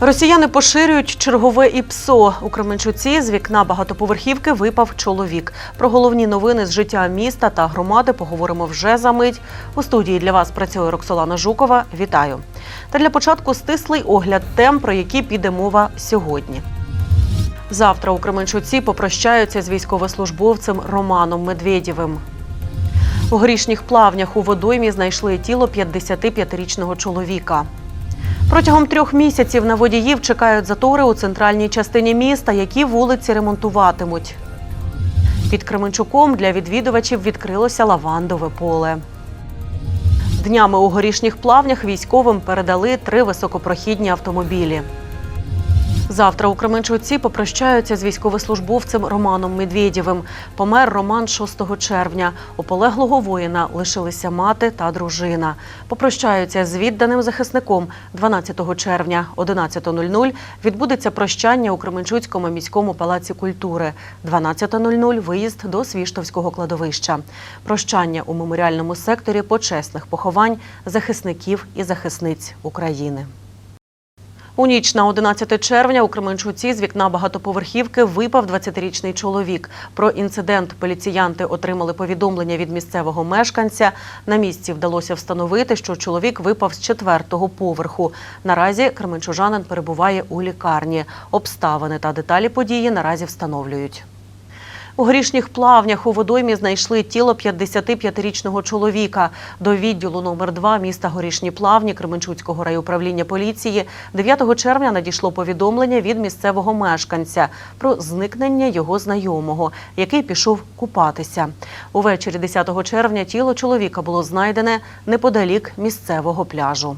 Росіяни поширюють чергове ІПСО. У Кременчуці з вікна багатоповерхівки випав чоловік. Про головні новини з життя міста та громади поговоримо вже за мить. У студії для вас працює Роксолана Жукова. Вітаю. Та для початку стислий огляд тем, про які піде мова сьогодні. Завтра у Кременчуці попрощаються з військовослужбовцем Романом Медведєвим. У горішніх плавнях у водоймі знайшли тіло 55-річного чоловіка. Протягом трьох місяців на водіїв чекають затори у центральній частині міста, які вулиці ремонтуватимуть. Під Кременчуком для відвідувачів відкрилося лавандове поле. Днями у горішніх плавнях військовим передали три високопрохідні автомобілі. Завтра у Кременчуці попрощаються з військовослужбовцем Романом Медведєвим. Помер Роман 6 червня. У полеглого воїна лишилися мати та дружина. Попрощаються з відданим захисником 12 червня, 11.00 відбудеться прощання у Кременчуцькому міському палаці культури. 12.00 виїзд до Свіштовського кладовища. Прощання у меморіальному секторі почесних поховань захисників і захисниць України. У ніч на 11 червня у Кременчуці з вікна багатоповерхівки випав 20-річний чоловік. Про інцидент поліціянти отримали повідомлення від місцевого мешканця. На місці вдалося встановити, що чоловік випав з четвертого поверху. Наразі кременчужанин перебуває у лікарні. Обставини та деталі події наразі встановлюють. У горішніх плавнях у водоймі знайшли тіло 55-річного чоловіка. До відділу номер 2 міста Горішні Плавні Кременчуцького райуправління поліції 9 червня надійшло повідомлення від місцевого мешканця про зникнення його знайомого, який пішов купатися. Увечері 10 червня тіло чоловіка було знайдене неподалік місцевого пляжу.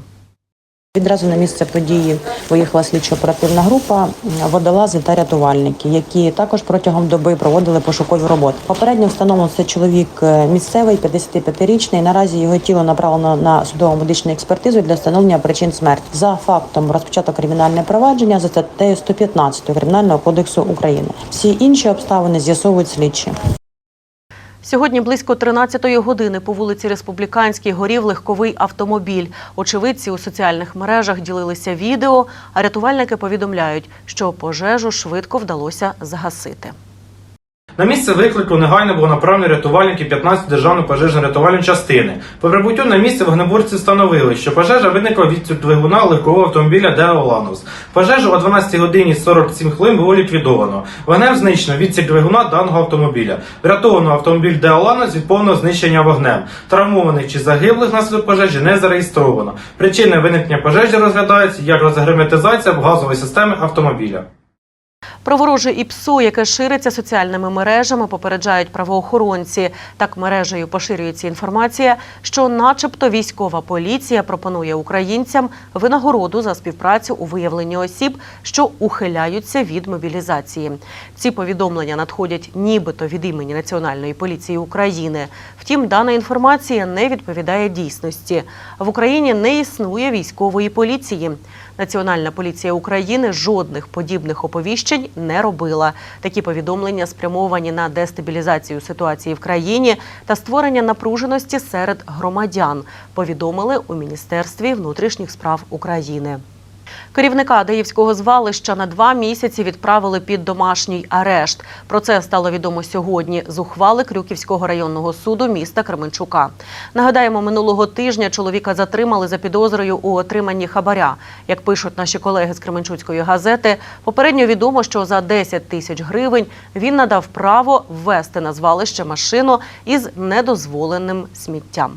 Відразу на місце події виїхала слідчо-оперативна група, водолази та рятувальники, які також протягом доби проводили пошукові роботи. Попередньо встановлено це чоловік е, місцевий, 55-річний. Наразі його тіло направлено на судово медичну експертизу для встановлення причин смерті. За фактом розпочато кримінальне провадження за статтею 115 Кримінального кодексу України. Всі інші обставини з'ясовують слідчі. Сьогодні близько 13-ї години по вулиці Республіканській горів легковий автомобіль. Очевидці у соціальних мережах ділилися відео, а рятувальники повідомляють, що пожежу швидко вдалося загасити. На місце виклику негайно було направлено рятувальники 15 державної пожежно-рятувальної частини. По прибуттю на місце вогнеборці встановили, що пожежа виникла від двигуна легкового автомобіля Део Ланус. Пожежу о 12 годині 47 хвилин було ліквідовано. Вогнем знищено відсік двигуна даного автомобіля. Врятовано автомобіль Део Ланус від повного знищення вогнем. Травмованих чи загиблих внаслідок пожежі не зареєстровано. Причини виникнення пожежі розглядаються як розгерметизація газової системи автомобіля. Про вороже ІПСО, яке шириться соціальними мережами, попереджають правоохоронці. Так мережею поширюється інформація, що, начебто, військова поліція пропонує українцям винагороду за співпрацю у виявленні осіб, що ухиляються від мобілізації. Ці повідомлення надходять нібито від імені Національної поліції України. Втім, дана інформація не відповідає дійсності. В Україні не існує військової поліції. Національна поліція України жодних подібних оповіщень не робила. Такі повідомлення спрямовані на дестабілізацію ситуації в країні та створення напруженості серед громадян. Повідомили у Міністерстві внутрішніх справ України. Керівника Адаївського звалища на два місяці відправили під домашній арешт. Про це стало відомо сьогодні з ухвали Крюківського районного суду міста Кременчука. Нагадаємо, минулого тижня чоловіка затримали за підозрою у отриманні хабаря. Як пишуть наші колеги з Кременчуцької газети, попередньо відомо, що за 10 тисяч гривень він надав право ввести на звалище машину із недозволеним сміттям.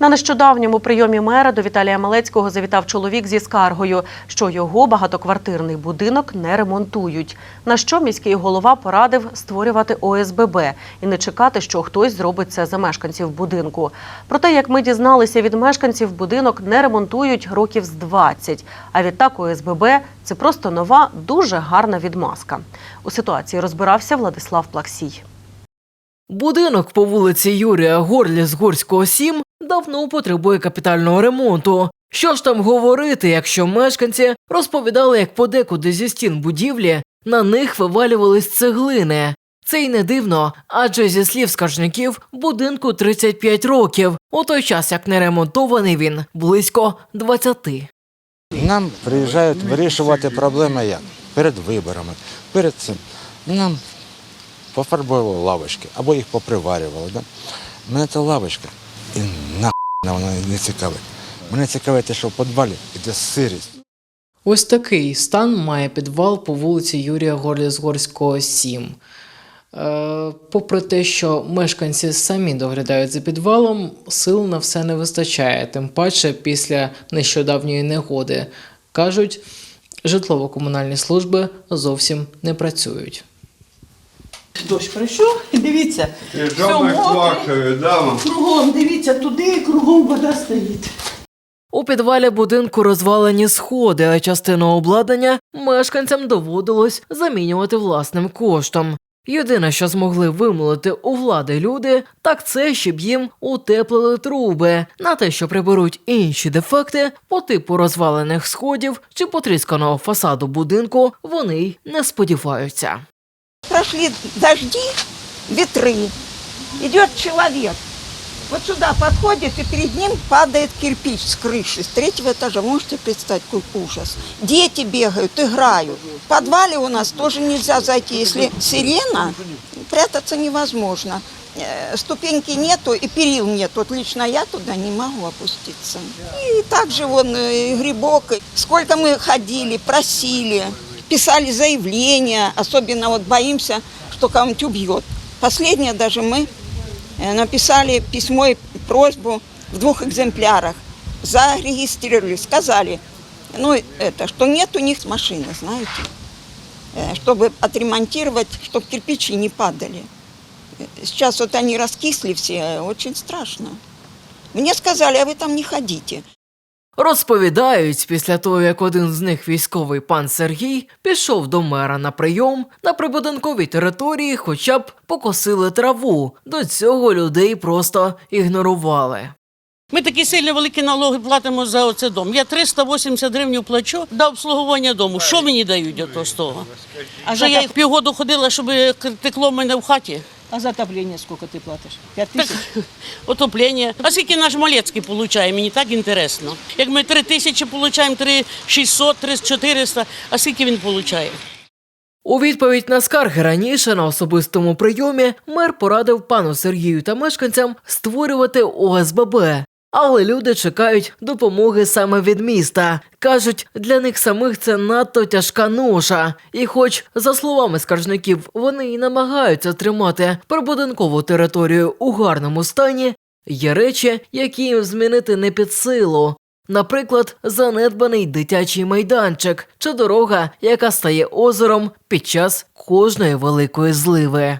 На нещодавньому прийомі мера до Віталія Малецького завітав чоловік зі скаргою, що його багатоквартирний будинок не ремонтують. На що міський голова порадив створювати ОСББ і не чекати, що хтось зробить це за мешканців будинку. Проте, як ми дізналися від мешканців, будинок не ремонтують років з 20. А відтак ОСББ це просто нова, дуже гарна відмазка. У ситуації розбирався Владислав Плаксій. Будинок по вулиці Юрія Горлі з Горського 7 давно потребує капітального ремонту. Що ж там говорити, якщо мешканці розповідали, як подекуди зі стін будівлі на них вивалювались цеглини. Це й не дивно, адже зі слів скаржників будинку 35 років, у той час як не ремонтований він близько 20. Нам приїжджають вирішувати проблеми як? Перед виборами, перед цим. Нам пофарбовували лавочки або їх поприварювали. Да? Мене ця лавочка і нахуй вона не цікавить. Мене цікавить те, що в підвалі іде сирість. Ось такий стан має підвал по вулиці Юрія Горлізгорського, 7. Е, попри те, що мешканці самі доглядають за підвалом, сил на все не вистачає, тим паче після нещодавньої негоди. Кажуть, житлово-комунальні служби зовсім не працюють. Дощ пройшов, і дивіться, все мокре, кругом, дивіться, туди кругом вода стоїть. У підвалі будинку розвалені сходи, а частину обладнання мешканцям доводилось замінювати власним коштом. Єдине, що змогли вимолити у влади люди, так це щоб їм утеплили труби. На те, що приберуть інші дефекти по типу розвалених сходів чи потрісканого фасаду будинку, вони й не сподіваються. Прошли дожди, ветры. Идет человек. Вот сюда подходит, и перед ним падает кирпич с крыши, с третьего этажа. Можете представить, какой ужас. Дети бегают, играют. В подвале у нас тоже нельзя зайти. Если сирена, прятаться невозможно. Э, Ступеньки нету и перил нет. Вот лично я туда не могу опуститься. И также вон э, и грибок. Сколько мы ходили, просили, писали заявления. Особенно вот боимся, что кого-нибудь убьет. Последнее даже мы э, написали письмо и просьбу в двух экземплярах. Зарегистрировали, сказали, ну это, что нет у них машины, знаете, э, чтобы отремонтировать, чтобы кирпичи не падали. Сейчас вот они раскисли все, очень страшно. Мне сказали, а вы там не ходите. Розповідають, після того, як один з них, військовий пан Сергій, пішов до мера на прийом на прибудинковій території, хоча б покосили траву. До цього людей просто ігнорували. Ми такі сильно великі налоги платимо за оце дом. Я 380 гривень плачу за обслуговування дому. Що мені дають ото з того? А Що я їх півгоду ходила, щоб текло в мене в хаті? А за отопление сколько ты платишь? Пять тисяч? тысяч? отоплення. А скільки наш Малецький получає? Мені так інтересно. Як ми три тисячі получаємо, 3 600, 3 400, а скільки він получає? У відповідь на скарги раніше на особистому прийомі мер порадив пану Сергію та мешканцям створювати ОСББ. Але люди чекають допомоги саме від міста. Кажуть, для них самих це надто тяжка ноша. І хоч, за словами скаржників, вони і намагаються тримати прибудинкову територію у гарному стані, є речі, які їм змінити не під силу. Наприклад, занедбаний дитячий майданчик чи дорога, яка стає озером під час кожної великої зливи.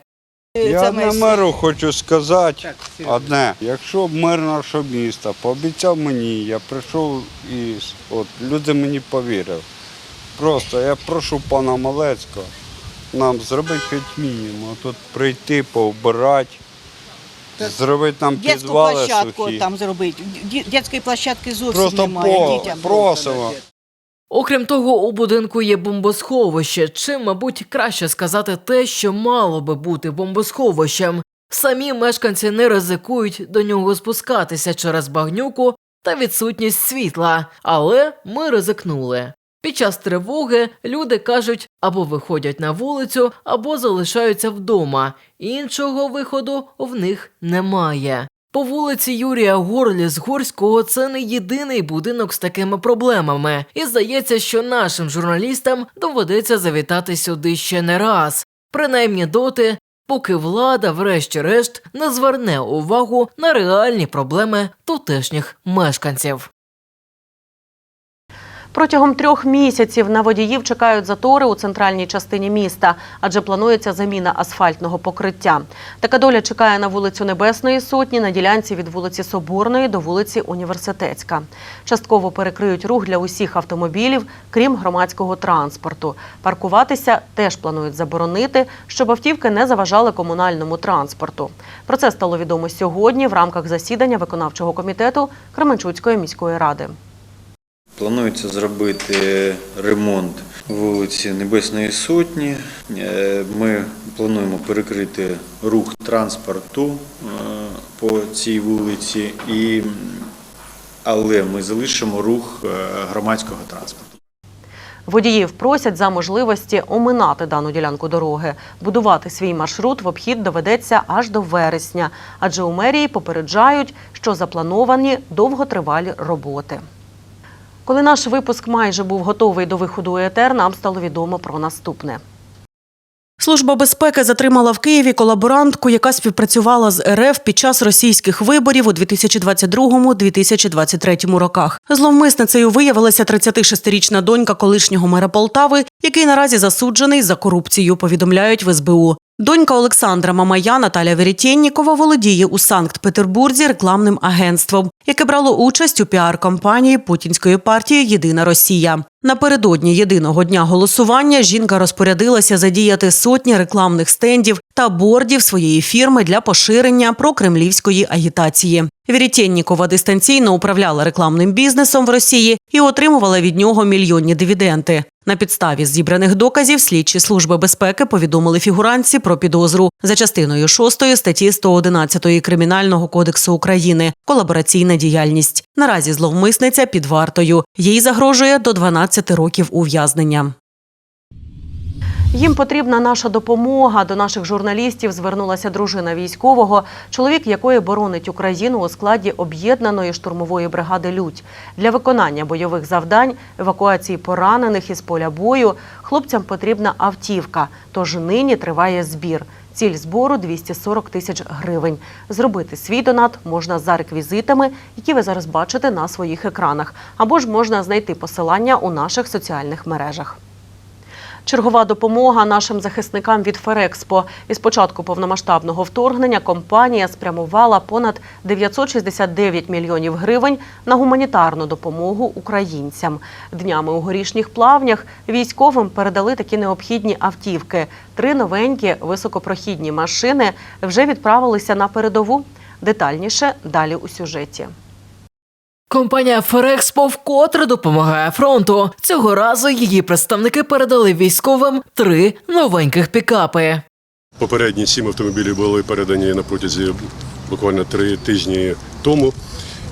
Я на меру хочу сказати одне. Якщо б мер нашого міста пообіцяв мені, я прийшов і от, люди мені повірили. Просто я прошу пана Малецького нам зробити хоч мінімум. Тут прийти, повбирати, зробити нам Детскую підвали площадку сухі. там зробити. Ді- площадки зовсім Просто немає по, дітям. просимо. Окрім того, у будинку є бомбосховище, чи, мабуть, краще сказати те, що мало би бути бомбосховищем. Самі мешканці не ризикують до нього спускатися через багнюку та відсутність світла, але ми ризикнули. Під час тривоги люди кажуть або виходять на вулицю, або залишаються вдома. Іншого виходу в них немає. По вулиці Юрія Горлі з Горського це не єдиний будинок з такими проблемами, і здається, що нашим журналістам доведеться завітати сюди ще не раз, принаймні доти, поки влада, врешті-решт, не зверне увагу на реальні проблеми тутешніх мешканців. Протягом трьох місяців на водіїв чекають затори у центральній частині міста, адже планується заміна асфальтного покриття. Така доля чекає на вулицю Небесної Сотні на ділянці від вулиці Соборної до вулиці Університетська. Частково перекриють рух для усіх автомобілів, крім громадського транспорту. Паркуватися теж планують заборонити, щоб автівки не заважали комунальному транспорту. Про це стало відомо сьогодні в рамках засідання виконавчого комітету Кременчуцької міської ради. Планується зробити ремонт вулиці Небесної Сотні. Е, Ми плануємо перекрити рух транспорту е, по цій вулиці але ми залишимо рух е, громадського транспорту. Водіїв просять за можливості оминати дану ділянку дороги. Будувати свій маршрут в обхід доведеться аж до вересня, адже у мерії попереджають, що заплановані довготривалі роботи. Коли наш випуск майже був готовий до виходу у етер, нам стало відомо про наступне. Служба безпеки затримала в Києві колаборантку, яка співпрацювала з РФ під час російських виборів у 2022-2023 роках. Зловмисницею виявилася 36-річна донька колишнього мера Полтави, який наразі засуджений за корупцію. Повідомляють в СБУ. Донька Олександра Мамая Наталя Веретєннікова володіє у Санкт-Петербурзі рекламним агентством, яке брало участь у піар-кампанії путінської партії Єдина Росія. Напередодні єдиного дня голосування жінка розпорядилася задіяти сотні рекламних стендів та бордів своєї фірми для поширення прокремлівської агітації. Вірітєннікова дистанційно управляла рекламним бізнесом в Росії і отримувала від нього мільйонні дивіденди. На підставі зібраних доказів слідчі служби безпеки повідомили фігуранці про підозру за частиною 6 статті 111 Кримінального кодексу України колабораційна діяльність. Наразі зловмисниця під вартою. Їй загрожує до 12 років ув'язнення. Їм потрібна наша допомога. До наших журналістів звернулася дружина військового, чоловік якої боронить Україну у складі об'єднаної штурмової бригади Людь для виконання бойових завдань, евакуації поранених із поля бою. Хлопцям потрібна автівка. Тож нині триває збір. Ціль збору 240 тисяч гривень. Зробити свій донат можна за реквізитами, які ви зараз бачите на своїх екранах, або ж можна знайти посилання у наших соціальних мережах. Чергова допомога нашим захисникам від Ферекспо. Із початку повномасштабного вторгнення компанія спрямувала понад 969 мільйонів гривень на гуманітарну допомогу українцям. Днями у горішніх плавнях військовим передали такі необхідні автівки. Три новенькі високопрохідні машини вже відправилися на передову. Детальніше далі у сюжеті. Компанія Ферекспо вкотре допомагає фронту. Цього разу її представники передали військовим три новеньких пікапи. Попередні сім автомобілів були передані на протязі буквально три тижні тому.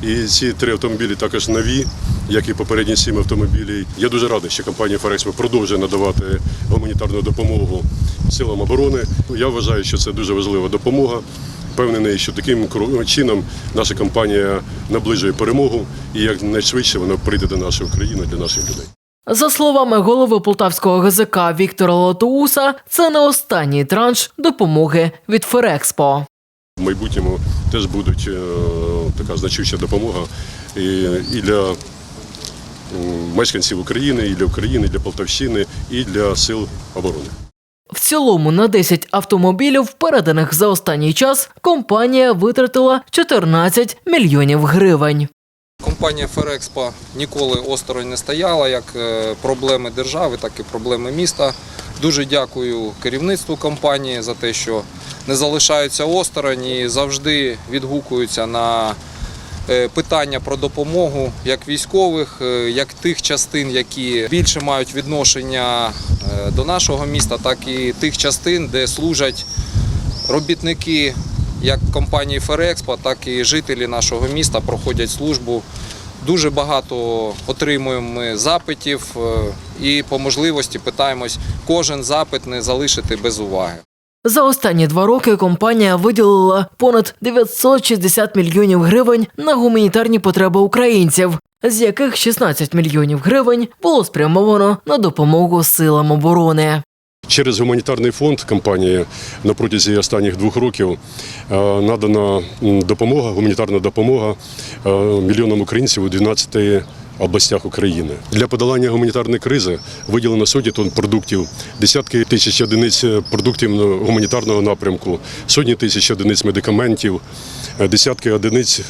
І ці три автомобілі також нові, як і попередні сім автомобілів. Я дуже радий, що компанія Ферекспо продовжує надавати гуманітарну допомогу силам оборони. Я вважаю, що це дуже важлива допомога. Впевнений, що таким чином наша компанія наближує перемогу і якнайшвидше вона прийде до нашої України для наших людей. За словами голови полтавського ГЗК Віктора Лотоуса, це не останній транш допомоги від Ферекспо. В майбутньому теж будуть е, така значуща допомога і, для мешканців України, і для України, і для Полтавщини, і для сил оборони. В цілому на 10 автомобілів, переданих за останній час, компанія витратила 14 мільйонів гривень. Компанія Ферекспо ніколи осторонь не стояла, як е, проблеми держави, так і проблеми міста. Дуже дякую керівництву компанії за те, що не залишаються осторонь і завжди відгукуються на питання про допомогу як військових, е, як тих частин, які більше мають відношення е, до нашого міста, так і тих частин, де служать робітники як компанії Ферекспо, так і жителі нашого міста проходять службу. Дуже багато отримуємо ми запитів е, і по можливості питаємось кожен запит не залишити без уваги. За останні два роки компанія виділила понад 960 мільйонів гривень на гуманітарні потреби українців, з яких 16 мільйонів гривень було спрямовано на допомогу силам оборони. Через гуманітарний фонд компанії на протязі останніх двох років е, надана допомога, гуманітарна допомога е, мільйонам українців у 12 областях України. Для подолання гуманітарної кризи виділено сотні тонн продуктів, десятки тисяч одиниць продуктів ну, гуманітарного напрямку, сотні тисяч одиниць медикаментів, е, десятки одиниць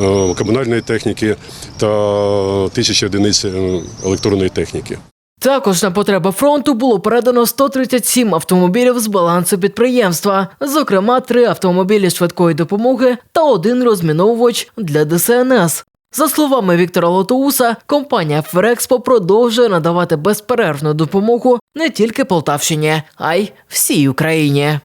е, комунальної техніки та тисячі одиниць е, електронної техніки. Також на потреби фронту було передано 137 автомобілів з балансу підприємства, зокрема, три автомобілі швидкої допомоги та один розміновувач для ДСНС. За словами Віктора Лотоуса, компанія Ферекспо продовжує надавати безперервну допомогу не тільки Полтавщині, а й всій Україні.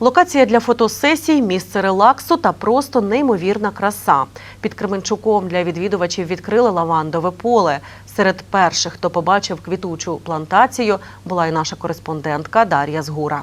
Локація для фотосесій, місце релаксу та просто неймовірна краса. Під Кременчуком для відвідувачів відкрили лавандове поле. Серед перших, хто побачив квітучу плантацію, була і наша кореспондентка Дар'я Згура.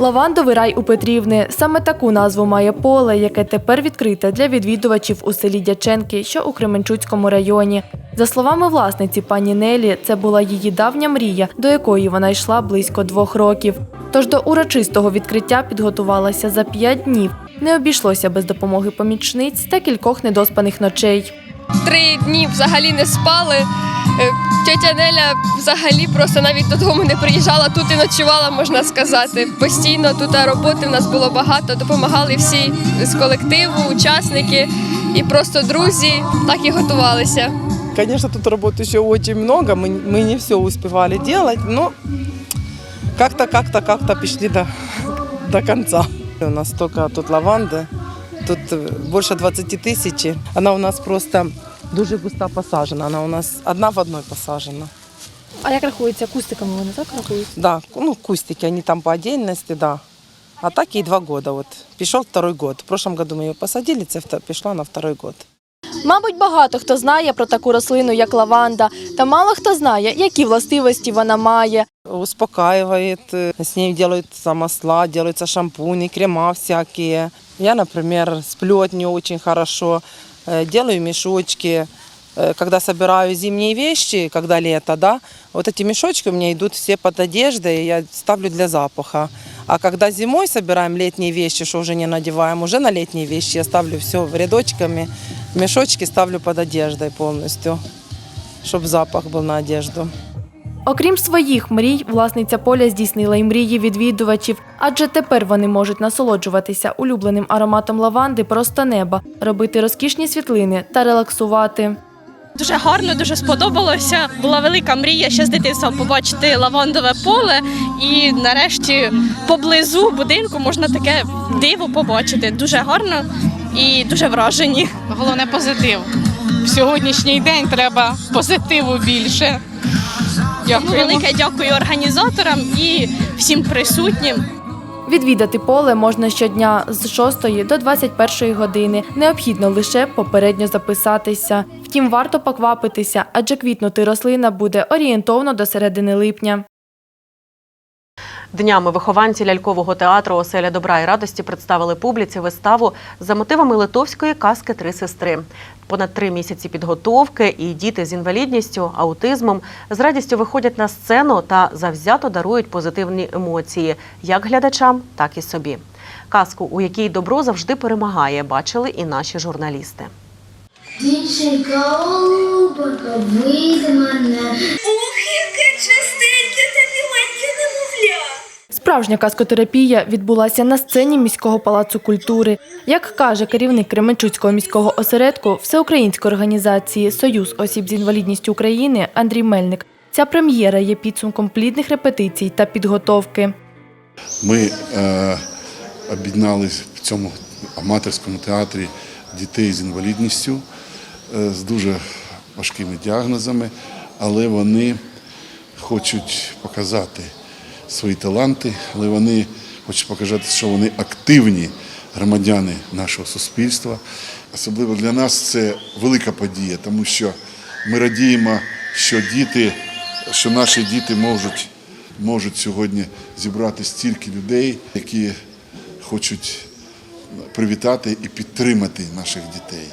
Лавандовий рай у Петрівни. Саме таку назву має поле, яке тепер відкрите для відвідувачів у селі Дяченки, що у Кременчуцькому районі. За словами власниці пані Нелі, це була її давня мрія, до якої вона йшла близько двох років. Тож до урочистого відкриття підготувалася за п'ять днів. Не обійшлося без допомоги помічниць та кількох недоспаних ночей. три дні взагалі не спали. Е, Тетя Неля взагалі просто навіть додому не приїжджала, тут і ночувала, можна сказати. Постійно тут роботи в нас було багато, допомагали всі з колективу, учасники і просто друзі, так і готувалися. Конечно, тут работы еще очень много, мы, мы не все успевали делать, но как-то, как-то, как-то пришли до, до конца. У нас только тут лаванда, тут э, больше 20 тысяч. Она у нас просто дуже густа посажена, она у нас одна в одной посажена. А як рахується кустиками? Вони так рахують? Да, ну кустики, они там по отдельности, да. А так ей два года вот. Пішов второй год. В прошлом году мы ее посадили, це вта- пішла на второй год. Мабуть, багато хто знає про таку рослину, як лаванда, та мало хто знає, які властивості вона має. успокаивает, э, с ней делаются масла, делаются шампуни, крема всякие. Я, например, сплю от нее очень хорошо, э, делаю мешочки. Э, Когда собираю зимние вещи, когда лето, да, вот эти мешочки у меня идут все под одеждой, я ставлю для запаха. А когда зимой собираем летние вещи, что уже не надеваем, уже на летние вещи я ставлю все рядочками, мешочки ставлю под одеждой полностью, чтобы запах был на одежду. Окрім своїх мрій, власниця поля здійснила й мрії відвідувачів, адже тепер вони можуть насолоджуватися улюбленим ароматом лаванди просто неба, робити розкішні світлини та релаксувати. Дуже гарно, дуже сподобалося. Була велика мрія ще з дитинства побачити лавандове поле, і нарешті поблизу будинку можна таке диво побачити. Дуже гарно і дуже вражені. Головне позитив. В сьогоднішній день треба позитиву більше. Ну, велике дякую організаторам і всім присутнім. Відвідати поле можна щодня з 6 до 21 години. Необхідно лише попередньо записатися. Втім, варто поквапитися, адже квітнути рослина буде орієнтовно до середини липня. Днями вихованці лялькового театру Оселя добра і радості представили публіці виставу за мотивами литовської казки Три сестри. Понад три місяці підготовки і діти з інвалідністю, аутизмом з радістю виходять на сцену та завзято дарують позитивні емоції як глядачам, так і собі. Казку, у якій добро завжди перемагає, бачили і наші журналісти. Дівчинка голубика, вийде мене. Справжня казкотерапія відбулася на сцені міського палацу культури. Як каже керівник Кременчуцького міського осередку Всеукраїнської організації Союз осіб з інвалідністю України Андрій Мельник, ця прем'єра є підсумком плідних репетицій та підготовки. Ми е, об'єднали в цьому аматорському театрі дітей з інвалідністю е, з дуже важкими діагнозами, але вони хочуть показати свої таланти, але вони хочуть показати, що вони активні громадяни нашого суспільства. Особливо для нас це велика подія, тому що ми радіємо, що діти, що наші діти можуть можуть сьогодні зібрати стільки людей, які хочуть привітати і підтримати наших дітей.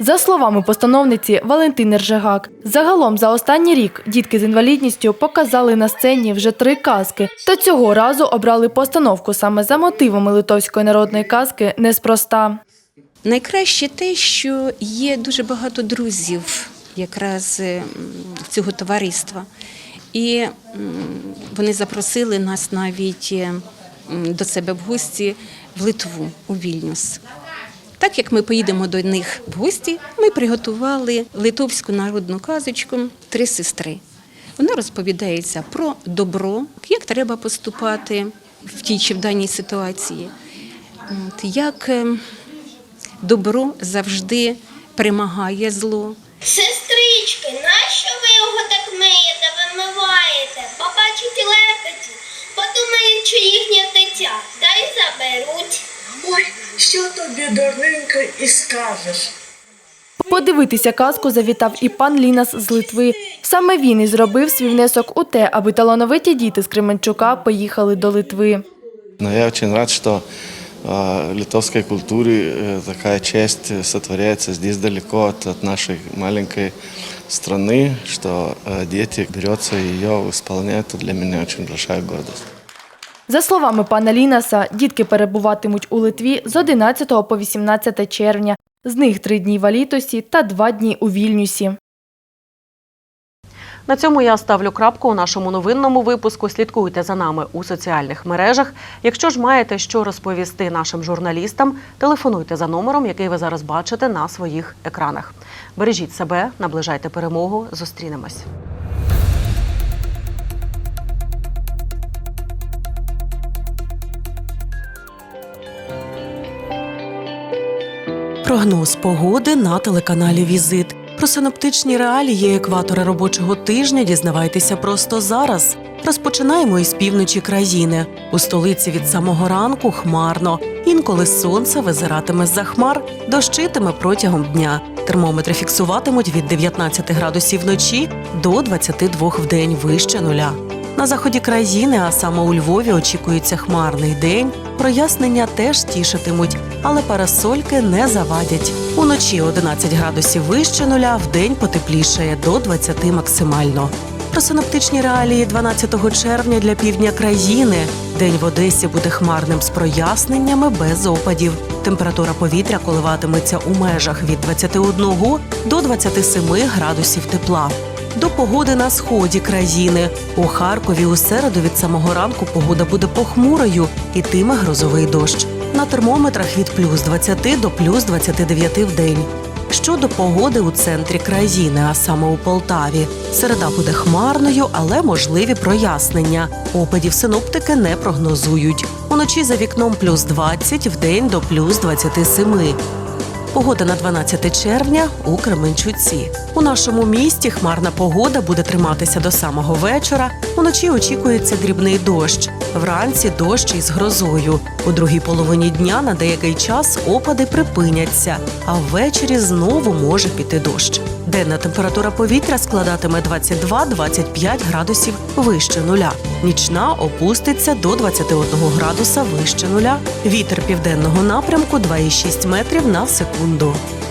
За словами постановниці Валентини Ржегак, загалом за останній рік дітки з інвалідністю показали на сцені вже три казки. Та цього разу обрали постановку саме за мотивами литовської народної казки неспроста. Найкраще те, що є дуже багато друзів якраз цього товариства. І вони запросили нас навіть до себе в гості в Литву, у Вільнюс. Так як ми поїдемо до них в гості, ми приготували литовську народну казочку Три сестри. Вона розповідається про добро, як треба поступати в тій чи в даній ситуації. Як е, добро завжди перемагає зло. Сестрички, нащо ви його так миєте, вимиваєте? Побачить лепеті, подумають, що їхнє дитя, та й заберуть Ой, що тобі, дурненько, і скажеш? Подивитися казку завітав і пан Лінас з Литви. Саме він і зробив свій внесок у те, аби талановиті діти з Кременчука поїхали до Литви. Но я очень рад, что э, литовской культуре э, такая честь э, сотворяется здесь далеко от, от нашей маленькой страны, что э, дети берется ее исполняют. Это для меня очень большая гордость. За словами пана Лінаса, дітки перебуватимуть у Литві з 11 по 18 червня. З них три дні в Алітосі та два дні у Вільнюсі. На цьому я ставлю крапку у нашому новинному випуску. Слідкуйте за нами у соціальних мережах. Якщо ж маєте що розповісти нашим журналістам, телефонуйте за номером, який ви зараз бачите на своїх екранах. Бережіть себе, наближайте перемогу. Зустрінемось. Прогноз погоди на телеканалі Візит. Про синоптичні реалії екватора робочого тижня дізнавайтеся просто зараз. Розпочинаємо із півночі країни. У столиці від самого ранку хмарно. Інколи сонце визиратиме з-за хмар, дощитиме протягом дня. Термометри фіксуватимуть від 19 градусів вночі до 22 в день вище нуля. На заході країни, а саме у Львові, очікується хмарний день. Прояснення теж тішитимуть, але парасольки не завадять. Уночі 11 градусів вище нуля, в день потеплішає до 20 максимально. Про синоптичні реалії 12 червня для півдня країни. День в Одесі буде хмарним з проясненнями без опадів. Температура повітря коливатиметься у межах від 21 до 27 градусів тепла. До погоди на сході країни. У Харкові у середу від самого ранку погода буде похмурою, ітиме грозовий дощ. На термометрах від плюс 20 до плюс 29 в день. Щодо погоди у центрі країни, а саме у Полтаві, середа буде хмарною, але можливі прояснення. Опадів синоптики не прогнозують. Уночі за вікном плюс 20, в день до плюс 27. Погода на 12 червня у Кременчуці. У нашому місті хмарна погода буде триматися до самого вечора. Уночі очікується дрібний дощ. Вранці дощ із грозою. У другій половині дня на деякий час опади припиняться, а ввечері знову може піти дощ. Денна температура повітря складатиме 22-25 градусів вище нуля. Нічна опуститься до 21 градуса вище нуля. Вітер південного напрямку 2,6 метрів на секунду. mundo.